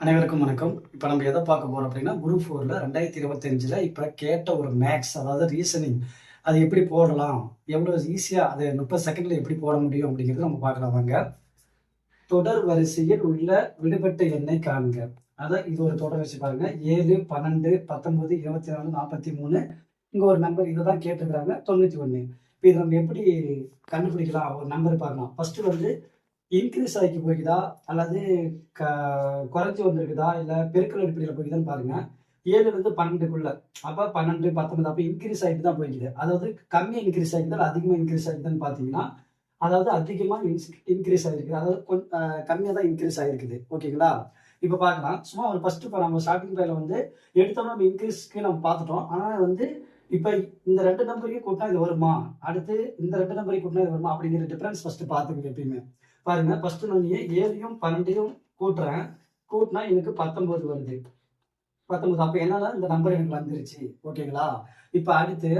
அனைவருக்கும் வணக்கம். இப்போ நம்ம எதை பார்க்க போகிறோம் அப்படின்னா குரூப் ஃபோரில் ரெண்டாயிரத்தி இருபத்தஞ்சில் இப்போ கேட்ட ஒரு மேக்ஸ் அதாவது ரீசனிங் அது எப்படி போடலாம்? எவ்வளோ ஈஸியாக அது முப்பது செகண்டில் எப்படி போட முடியும் அப்படிங்கிறது நம்ம பார்க்கலாம் வாங்க. தொடர் வரிசையில் உள்ள விடுபட்ட எண்ணை காணுங்க அதான் இது ஒரு தொடர் வரிசை பாருங்கள் ஏழு பன்னெண்டு பத்தொன்பது இருபத்தி நாலு நாற்பத்தி மூணு இங்கே ஒரு நம்பர் இதை தான் கேட்டுக்கிறாங்க தொண்ணூற்றி ஒன்று இப்போ இதை நம்ம எப்படி கண்டுபிடிக்கலாம்? ஒரு நம்பர் பார்க்கலாம். ஃபஸ்ட்டு வந்து இன்க்ரீஸ் ஆகி போய்க்குதா அல்லது க குறைஞ்சி வந்திருக்குதா? இல்லை பெருக்கல் அடிப்படையில் போய்க்குதான்னு பாருங்கள் ஏழுலேருந்து பன்னெண்டுக்குள்ள. அப்போ பன்னெண்டு பத்தொன்பது அப்போ இன்க்ரீஸ் ஆகிட்டு தான் போய்க்குது. அதாவது கம்மியாக இன்க்ரீஸ் ஆகிக்குதா இல்லை அதிகமாக இன்க்ரீஸ் ஆகிக்குதான்னு பார்த்தீங்கன்னா அதாவது அதிகமாக இன்க்ரீஸ் ஆகிருக்கு அதாவது கொஞ்சம் கம்மியாக தான் இன்க்ரீஸ் ஆகிருக்குது. ஓகேங்களா? இப்போ பார்க்கலாம் சும்மா ஒரு ஃபஸ்ட்டு இப்போ நம்ம ஸ்டார்டிங் பேரில் வந்து எடுத்தோம்னா நம்ம இன்க்ரீஸ்க்கு நம்ம பார்த்துட்டோம் ஆனால் வந்து இப்போ இந்த ரெண்டு நம்பரையும் கூட்டினா இது வருமா? அடுத்து இந்த ரெண்டு நம்பரையும் கூட்டினா இது வருமா? அப்படிங்கிற டிஃப்ரென்ஸ் ஃபஸ்ட்டு பார்த்துங்க எப்பயுமே. பாருங்க ஃபஸ்ட்டு நான் ஏழையும் பன்னெண்டையும் கூட்டுறேன். கூட்டினா எனக்கு பத்தொம்போது வருது. பத்தொன்பது அப்போ என்னன்னா இந்த நம்பர் எனக்கு வந்துருச்சு. ஓகேங்களா இப்போ அடுத்து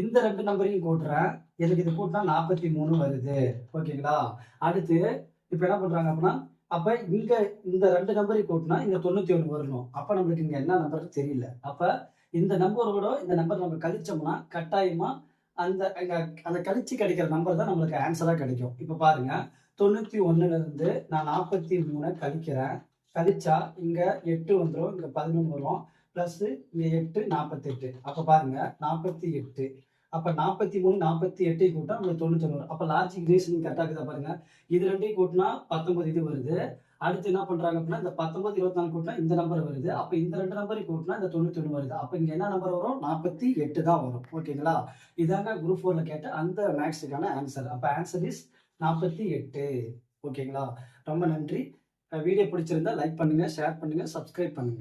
இந்த ரெண்டு நம்பரையும் கூட்டுறேன். எனக்கு இது கூட்டினா நாற்பத்தி மூணு வருது. ஓகேங்களா அடுத்து இப்போ என்ன பண்ணுறாங்க அப்படின்னா அப்போ இங்கே இந்த ரெண்டு நம்பரையும் கூட்டினா இங்கே தொண்ணூற்றி ஒன்று வரணும். அப்போ நம்மளுக்கு இங்கே என்ன நம்பர் தெரியல. அப்போ இந்த நம்பரோட இந்த நம்பர் நம்ம கழிச்சோம்னா கட்டாயமாக அந்த அந்த கழிச்சு கிடைக்கிற நம்பர் தான் நம்மளுக்கு ஆன்சராக கிடைக்கும். இப்போ பாருங்கள் தொண்ணூத்தி ஒண்ணுல நான் நாற்பத்தி மூணை கழிக்கிறேன். கழிச்சா இங்க எட்டு வந்துடும் இங்க பதினொன்று வரும். பிளஸ் இங்க எட்டு நாற்பத்தெட்டு அப்ப பாருங்க நாற்பத்தி எட்டு. அப்ப நாற்பத்தி மூணு நாற்பத்தி எட்டை கூட்டினா நம்மளுக்கு தொண்ணூத்தி ஒன்று அப்ப லாஜிக் ரீசனிங் கரெக்டாக இருக்குதா பாருங்க. இது ரெண்டையும் கூட்டினா பத்தொன்பது இது வருது. அடுத்து என்ன பண்றாங்க அப்படின்னா இந்த பத்தொன்பது இருபத்தி நாலு கூட்டினா இந்த நம்பர் வருது. அப்ப இந்த ரெண்டு நம்பரையும் கூட்டினா இந்த தொண்ணூத்தி ஒன்று வருது. அப்ப இங்க என்ன நம்பர் வரும்? நாற்பத்தி எட்டு தான் வரும். ஓகேங்களா இதாங்க குரூப் ஃபோர்ல கேட்ட அந்த மேக்ஸுக்கான ஆன்சர் அப்ப ஆன்சர் இஸ் நாற்பத்தி எட்டு. ஓகேங்களா? ரொம்ப நன்றி. வீடியோ பிடிச்சிருந்தா லைக் பண்ணுங்கள் ஷேர் பண்ணுங்கள் சப்ஸ்கிரைப் பண்ணுங்கள்